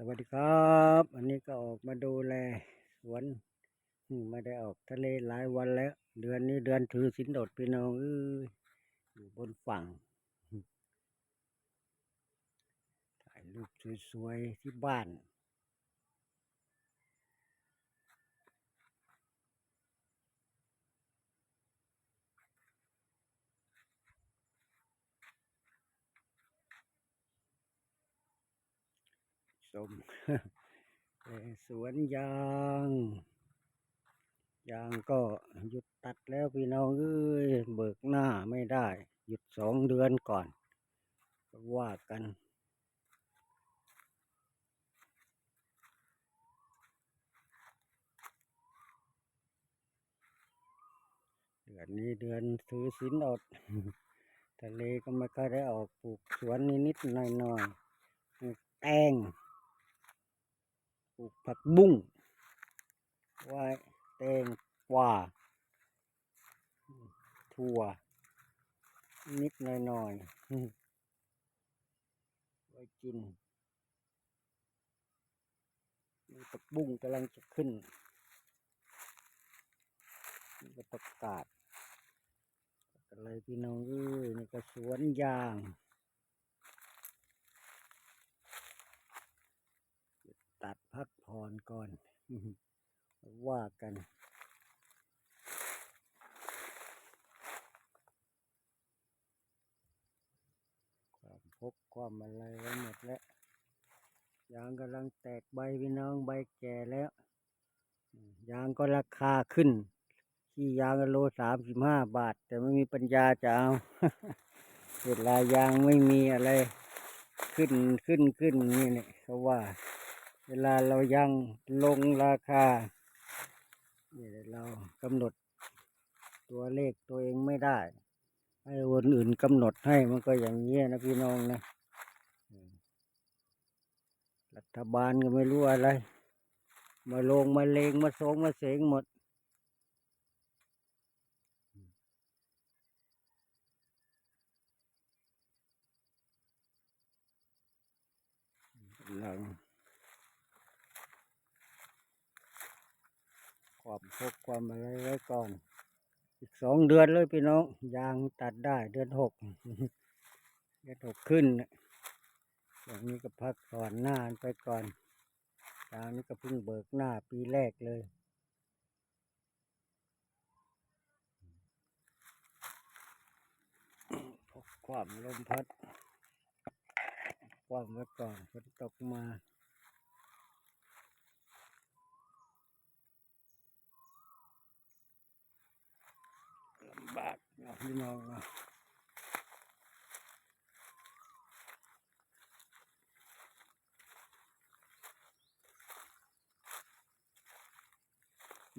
สวัสดีครับ อันนี้ก็ออกมาดูแลสวนไม่ได้ออกทะเลหลายวันแล้ว เดือนนี้เดือนถือสินอดพี่น้องอยู่บนฝั่ง ถ่ายรูปสวยๆที่บ้าน สมสวนยาง ยางก็หยุดตัดแล้วพี่น้องเอ้ยเบิกหน้าไม่ได้ หยุดสองเดือนก่อน ว่ากันเดือนนี้เดือนถือสินอดทะเลก็ไม่ค่อยได้ออกปลูกสวนนิดๆหน่อยๆปลูกแตง ปลูกผักบุ้งไว้แตงกวาถั่ว นิดหน่อยๆไว้กินผักบุ้งกำลังจะขึ้นมีก็ประกาศอะไรพี่น้องเอ้ยนี่ก็สวนยาง ตัดพักผ่อนก่อน ว่ากัน ความพกความอะไรไว้หมดแล้วยางกำลังแตกใบพี่น้องใบแก่แล้ว ยางก็ราคาขึ้นที่ยางกโลสามสิบห้าบาท แต่ไม่มีปัญญาจะเอาเวลายางไม่มีอะไร ขึ้นขึ้นขึ้นนี่เนี่ยเขาว่า เวลาเรายังลงราคานี่แหละเรากำหนดตัวเลขตัวเองไม่ได้ ให้คนอื่นกำหนดให้มันก็อย่างนี้นะพี่น้องนะรัฐบาลก็ไม่รู้อะไร มาลงมาเลงมาสงมาเสงหมดหลัง ความพกความอะไรไว้ก่อน อีกสองเดือนเลยพี่น้อง ยางตัดได้เดือนหกเดือนหกขึ้นอย่างนี้ก็พักผ่อนหน้าไปก่อนยางนี้ก็เพิ่งเบิกหน้าปีแรกเลยพกความลมพัดความไว้ก่อนฝนตกมาลำบากเนาะพี่น้องนะ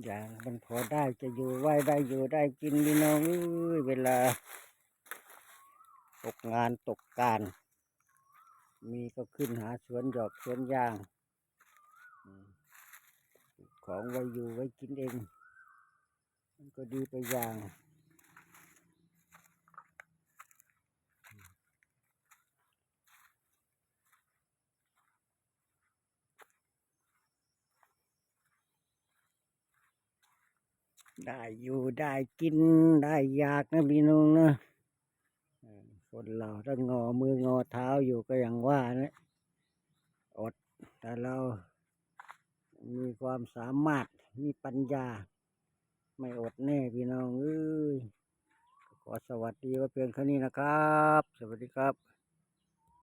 อย่างมันพอได้จะอยู่ไหวได้อยู่ได้กินพี่น้องเวลา ตกงานตกการ มีก็ขึ้นหาสวนหยอกสวนยางของไว้อยู่ไว้กินเอง มันก็ดีไปอย่าง ได้อยู่ได้กินได้อยากนะพี่น้องนะคนเราถ้างอมืองอเท้าอยู่ก็อย่างว่านะอดแต่เรามีความสามารถมีปัญญา ไม่อดแน่พี่น้องเอ้ยขอสวัสดีว่าเพียงแค่นี้นะครับ สวัสดีครับ